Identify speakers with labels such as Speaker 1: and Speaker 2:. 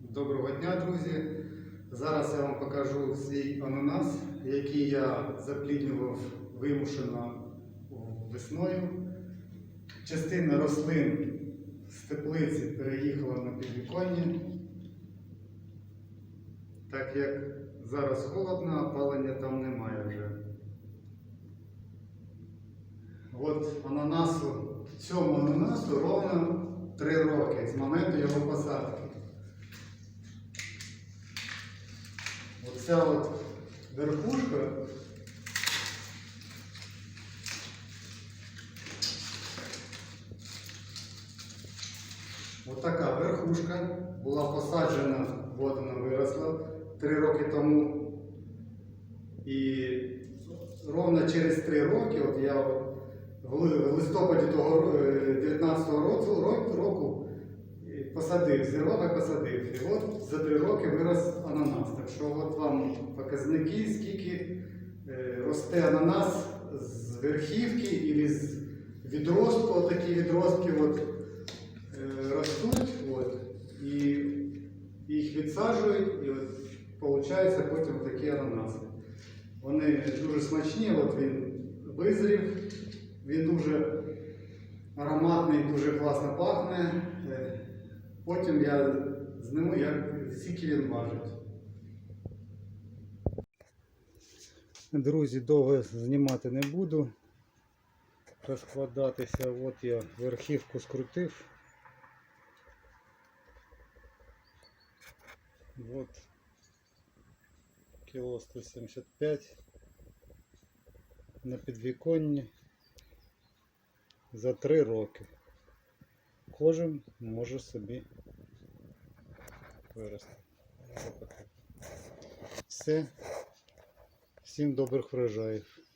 Speaker 1: Доброго дня, друзі! Зараз я вам покажу свій ананас, який я запліднював вимушено весною. Частина рослин з теплиці переїхала на підвіконня. Так як зараз холодно, опалення там немає вже. От ананасу, цьому ананасу ровно 3 роки з моменту його посадки. Оця от верхушка. Отака верхушка була посаджена, от вона виросла 3 роки тому. І ровно через 3 роки, от я в листопаді того посадив, зірвав і посадив. І от за 3 роки вирос ананас. Так що от вам показники, скільки е, росте ананас з верхівки і з відростку, такі відростки от, е, ростуть, от, і їх відсаджують, і от виходить потім такі ананаси. Вони дуже смачні, от він визрів, він дуже ароматний, дуже класно пахне. Потім я зниму, як скільки він важить. Друзі, довго знімати не буду. Розкладатися, от я верхівку скрутив. От кіло 175 на підвіконні за 3 роки. Кожен може собі вирости. Все. Всім добрих врожаїв.